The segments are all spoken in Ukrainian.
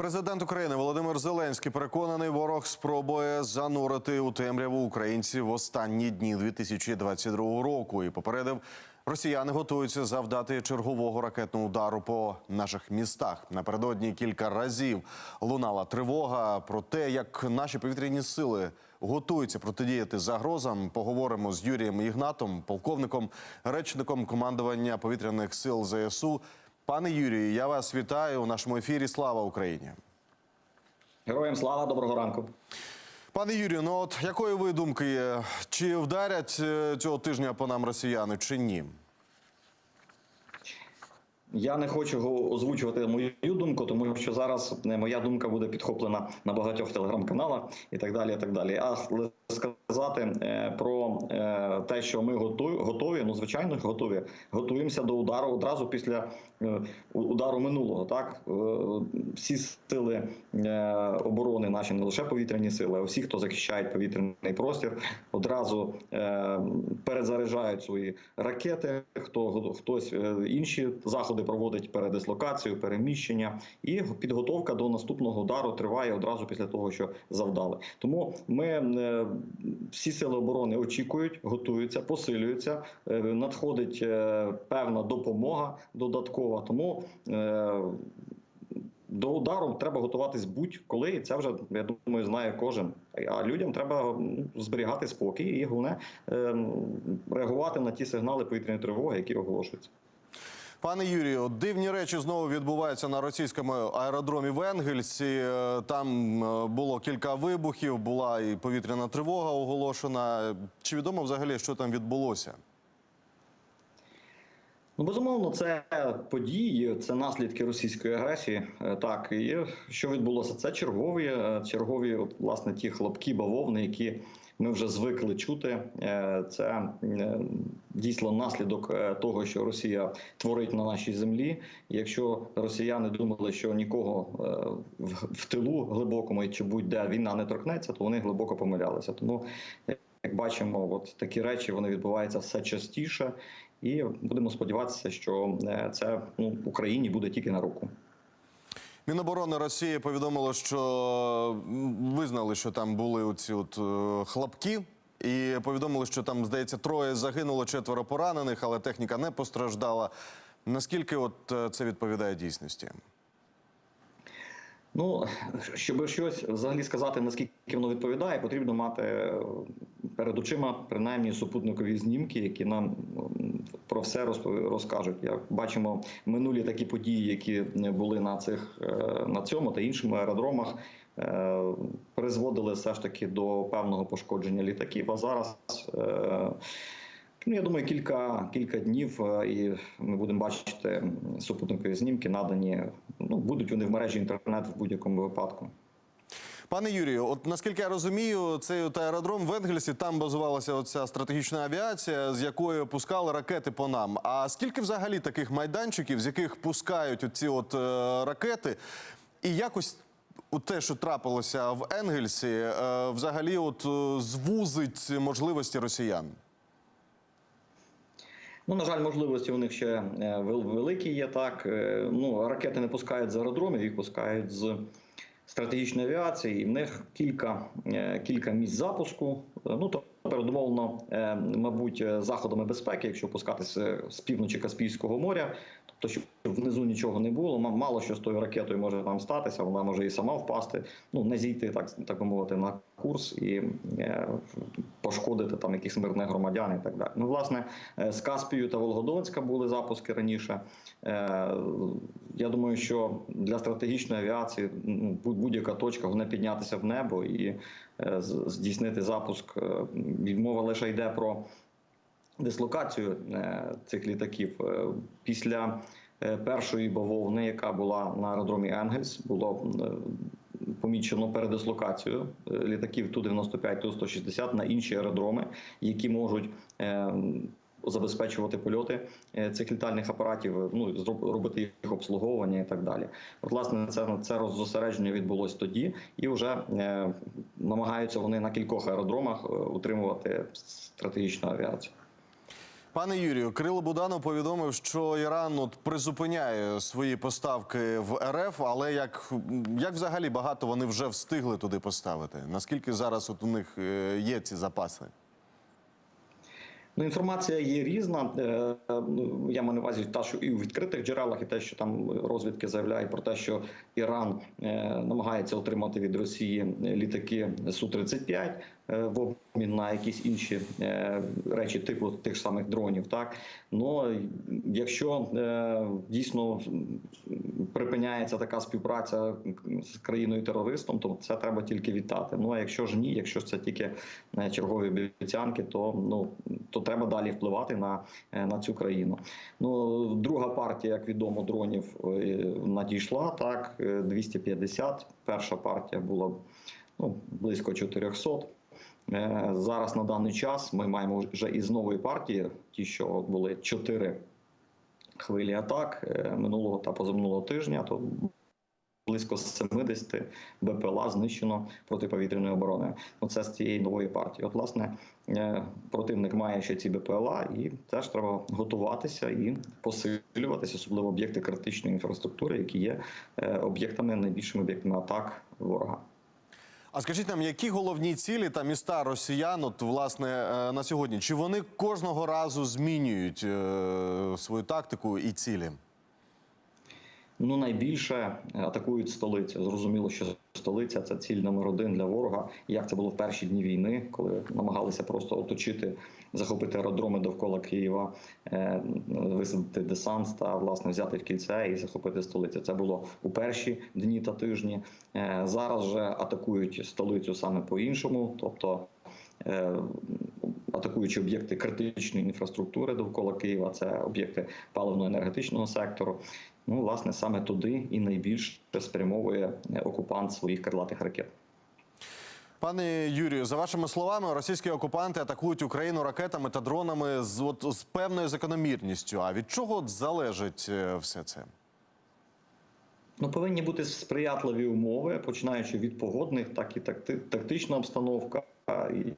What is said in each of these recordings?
Президент України Володимир Зеленський переконаний, ворог спробує занурити у темряву українців в останні дні 2022 року і попередив, росіяни готуються завдати чергового ракетного удару по наших містах. Напередодні кілька разів лунала тривога про те, як наші повітряні сили готуються протидіяти загрозам. Поговоримо з Юрієм Ігнатом, полковником, речником командування повітряних сил ЗСУ. Пане Юрію, я вас вітаю у нашому ефірі. Слава Україні! Героям слава, доброго ранку. Пане Юрію, ну от якої ви думки? Чи вдарять е, цього тижня по нам росіяни, чи ні? Я не хочу озвучувати мою думку, тому що зараз е, моя думка буде підхоплена на багатьох телеграм-каналах і так далі. І так далі. А сказати е, про е, те, що ми готові, ну звичайно готові. Готуємося до удару одразу після удару минулого. Так всі сили оборони, наші не лише повітряні сили, а всі, хто захищає повітряний простір, одразу перезаряджають свої ракети. Хто хтось інші заходи проводить передислокацію, переміщення, і підготовка до наступного удару триває одразу після того, що завдали. Тому ми е, всі сили оборони очікують, готуються, посилюються. Е, Надходить е, певна допомога додаткова. Тому до удару треба готуватись будь-коли, і це вже я думаю, знає кожен. А людям треба ну, зберігати спокій і головне е, реагувати на ті сигнали повітряної тривоги, які оголошуються. Пане Юрію, дивні речі знову відбуваються на російському аеродромі в. Е, Там е, було кілька вибухів, була і повітряна тривога оголошена. Чи відомо взагалі, що там відбулося? Ну, безумовно, це події, це наслідки російської агресії. Е, Так і що відбулося? Це чергові, чергові, от, власне, ті хлопки, бавовни, які ми вже звикли чути. Е, Це е, дійсно наслідок е, того, що Росія творить на нашій землі. Якщо росіяни думали, що нікого в- тилу глибокому чи будь-де війна не торкнеться, то вони глибоко помилялися. Тому як бачимо, от такі речі вони відбуваються все частіше, і будемо сподіватися, що це ну Україні буде тільки на руку. Міноборони Росії повідомило, що визнали, що там були оці от е, хлопки, і повідомили, що там, здається, троє загинуло, четверо поранених, але техніка не постраждала. Наскільки от е, це відповідає дійсності? Ну щоб щось взагалі сказати, наскільки воно відповідає, потрібно мати е, перед очима принаймні супутникові знімки, які нам про все розкажуть. Як бачимо, минулі такі події, які були на цих е, на цьому та інших аеродромах. е, Призводили все ж таки до певного пошкодження літаків. А зараз Ну, я думаю, кілька кілька днів, е, і ми будемо бачити супутникові знімки, надані. Ну будуть вони в мережі інтернет в будь-якому випадку. Пане Юрію, от наскільки я розумію, цей от аеродром в Енгельсі там базувалася оця стратегічна авіація, з якої пускали ракети по нам. А скільки взагалі таких майданчиків, з яких пускають оці от е, ракети, і якось у те, що трапилося в Енгельсі, е, взагалі, от е, звузить можливості росіян? Ну, на жаль, можливості у них ще е, великі є. Так Е, ну ракети не пускають з аеродромів, їх пускають з стратегічної авіації. В них кілька е, кілька місць запуску. Ну то передумовлено, е, мабуть, е, заходами безпеки, якщо пускатися з півночі Каспійського моря. Тобто, щоб внизу нічого не було, мало що з тою ракетою може там статися, вона може і сама впасти, ну не зійти, так так би мовити, на курс і е, пошкодити там якихось мирних громадян і так далі. Ну, власне, е, з Каспію та Волгодонська були запуски раніше. Е, Я думаю, що для стратегічної авіації ну, будь- будь-яка точка головне піднятися в небо і е, здійснити запуск. Мова Відмова лише йде про дислокацію е, цих літаків Е, після е, першої бавовни, яка була на аеродромі Енгельс, було е, помічено передислокацію е, літаків Ту-95, Ту-160 на інші аеродроми, які можуть е, забезпечувати польоти е, цих літальних апаратів, ну робити їх обслуговування і так далі. От, власне, це це роззосередження відбулось тоді, і вже е, намагаються вони на кількох аеродромах е, утримувати стратегічну авіацію. Пане Юрію, Кирило Буданов повідомив, що Іран от призупиняє свої поставки в РФ, але як, як взагалі багато вони вже встигли туди поставити? Наскільки зараз от у них е, є ці запаси? Ну, інформація є різна. Е, ну, Я маю на увазі та, що і у відкритих джерелах, і те, що там розвідки заявляють про те, що Іран е, намагається отримати від Росії літаки Су-35 е, в обмін на якісь інші е, речі, типу тих самих дронів. Так ну якщо е, дійсно припиняється така співпраця з країною терористом, то це треба тільки вітати. Ну а якщо ж ні, якщо це тільки е, чергові обіцянки, то ну то треба далі впливати на, е, на цю країну. Ну друга партія, як відомо, дронів е, надійшла так. е, 250. Перша партія була ну близько 400. Е, Зараз на даний час ми маємо вже із нової партії, ті, що були чотири хвилі атак е, минулого та позаминулого тижня, то близько 70 БПЛА знищено протиповітряною обороною. Ну, це з цієї нової партії. От, власне, е, противник має ще ці БПЛА, і теж треба готуватися і посилюватися, особливо об'єкти критичної інфраструктури, які є об'єктами найбільшими об'єктами атак ворога. А скажіть нам, які головні цілі та міста росіян, от власне е, на сьогодні? Чи вони кожного разу змінюють е, свою тактику і цілі? Ну, найбільше атакують столицю. Зрозуміло, що столиця це ціль номер один для ворога. Як це було в перші дні війни, коли намагалися просто оточити, захопити аеродроми довкола Києва, е, висадити десант та власне взяти в кільце і захопити столицю. Це було у перші дні та тижні. Е, Зараз же атакують столицю саме по-іншому, тобто. е, Атакуючи об'єкти критичної інфраструктури довкола Києва, це об'єкти паливно-енергетичного сектору. Ну, власне, саме туди і найбільше спрямовує окупант своїх крилатих ракет. Пане Юрію, за вашими словами, російські окупанти атакують Україну ракетами та дронами з от з певною закономірністю. А від чого залежить е, все це? Ну, повинні бути сприятливі умови, починаючи від погодних, так і такти, тактична обстановка,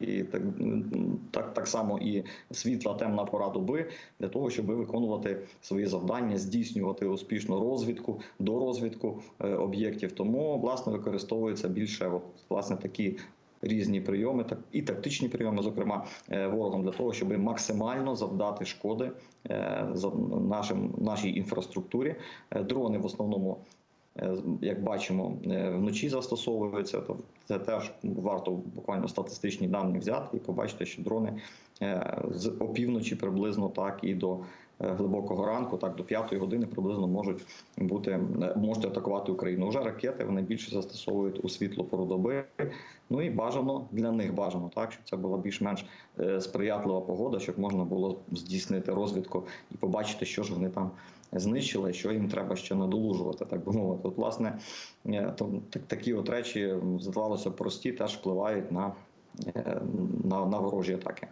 і, так, так, так само і світла, темна пора доби для того, щоб виконувати свої завдання, здійснювати успішну розвідку, дорозвідку е, об'єктів. Тому власне використовуються більше власне такі. Різні прийоми, так і тактичні прийоми, зокрема е, ворогом, для того, щоб максимально завдати шкоди е, за нашим нашій інфраструктурі. Дрони в основному як бачимо, е, вночі застосовуються, то це теж варто буквально статистичні дані взяти і побачити, що дрони е, з опівночі приблизно так і до е, глибокого ранку, так до п'ятої години приблизно можуть бути е, можуть атакувати Україну. Уже ракети вони більше застосовують у світло пору доби. Ну і бажано для них бажано, так щоб це була більш-менш е, сприятлива погода, щоб можна було здійснити розвідку і побачити, що ж вони там знищили, що їм треба ще надолужувати, так би мовити. От, власне, е, то так, такі от речі здавалося прості, теж впливають на, е, на, на ворожі атаки.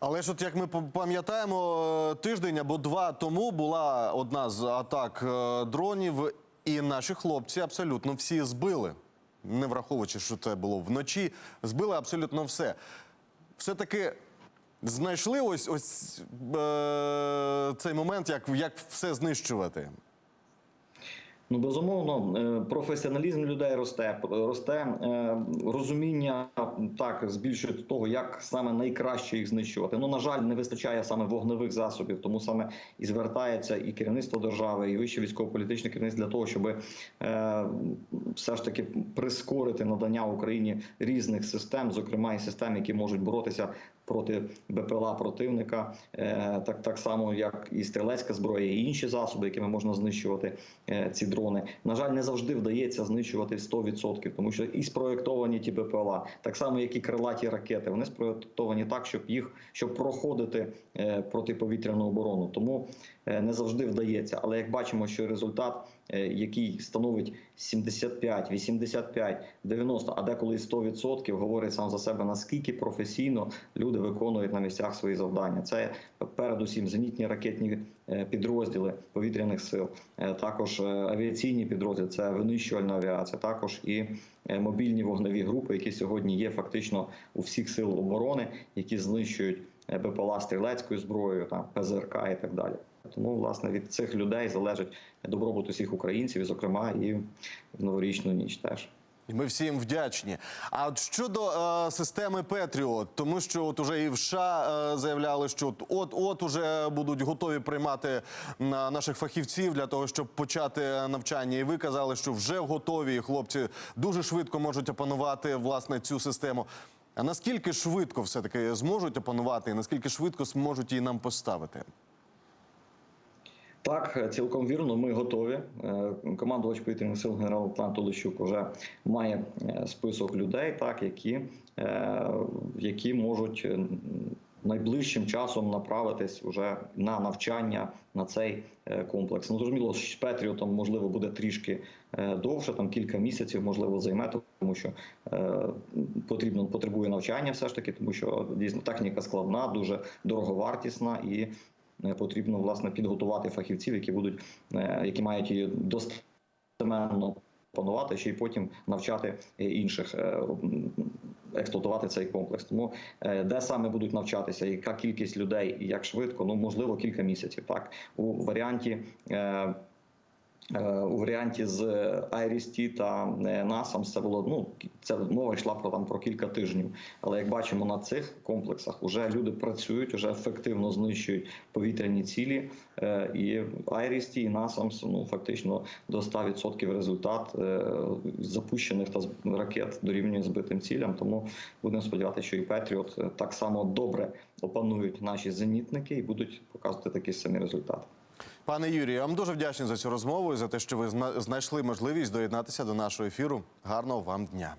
Але ж, от як ми пам'ятаємо, е, тиждень або два тому була одна з атак е, дронів, і наші хлопці абсолютно всі збили. Не враховуючи, що це було вночі, збили абсолютно все. Все-таки знайшли ось ось е, цей момент, як, як все знищувати. Ну, безумовно, е, професіоналізм людей росте, росте е, розуміння так збільшує того, як саме найкраще їх знищувати. Ну на жаль, не вистачає саме вогневих засобів, тому саме і звертається і керівництво держави, і вище військово-політичне керівництво для того, щоб е, все ж таки прискорити надання Україні різних систем, зокрема і систем, які можуть боротися проти БПЛА противника, е, так так само як і стрілецька зброя, і інші засоби, якими можна знищувати е, ці дрони. На жаль, не завжди вдається знищувати 100%, тому що і спроєктовані ті БПЛА, так само як і крилаті ракети, вони спроєктовані так, щоб їх щоб проходити е, протиповітряну оборону. Тому не завжди вдається. Але як бачимо, що результат, е, який становить 75, 85, 90, а деколи і 100%, говорить сам за себе наскільки професійно люди виконують на місцях свої завдання. Це передусім зенітні ракетні е, підрозділи повітряних сил, е, також е, авіаційні підрозділи, це винищувальна авіація, також і е, мобільні вогневі групи, які сьогодні є фактично у всіх сил оборони, які знищують е, БПЛА стрілецькою зброєю, там ПЗРК і так далі. Тому власне від цих людей залежить добробут усіх українців, зокрема і в новорічну ніч теж. І ми всім вдячні. А от щодо е, системи Петріот, тому що от уже і в США е, заявляли, що от от уже будуть готові приймати на наших фахівців для того, щоб почати навчання. І ви казали, що вже готові і хлопці дуже швидко можуть опанувати власне цю систему. А наскільки швидко все таки зможуть опанувати, і наскільки швидко зможуть її нам поставити? Так, цілком вірно. Ми готові. Е, Командувач повітряних сил генерал-лейтенант Олещук вже має е, список людей, так які, е, які можуть найближчим часом направитись вже на навчання на цей комплекс. Ну зрозуміло, з Петріотом можливо буде трішки довше, там кілька місяців, можливо, займе, тому що потрібно потребує навчання, все ж таки, тому що дійсно техніка складна, дуже дороговартісна і. Е, потрібно власне підготувати фахівців, які будуть е, які мають її достеменно панувати, ще й потім навчати е, інших експлуатувати цей комплекс. Тому де саме будуть навчатися, яка кількість людей і як швидко, ну можливо кілька місяців. Так у варіанті. Е, У варіанті з IRIS-T та е, NASAMS це було ну це мова йшла про там про кілька тижнів. Але як бачимо на цих комплексах, вже люди працюють, вже ефективно знищують повітряні цілі. Е, І IRIS-T і NASAMS, ну фактично до 100% результат запущених та ракет дорівнює збитим цілям. Тому будемо сподіватися, що і Петріот так само добре опанують наші зенітники і будуть показувати такі самі результати. Пане Юрію, я вам дуже вдячний за цю розмову і за те, що ви зна- знайшли можливість доєднатися до нашого ефіру. Гарного вам дня.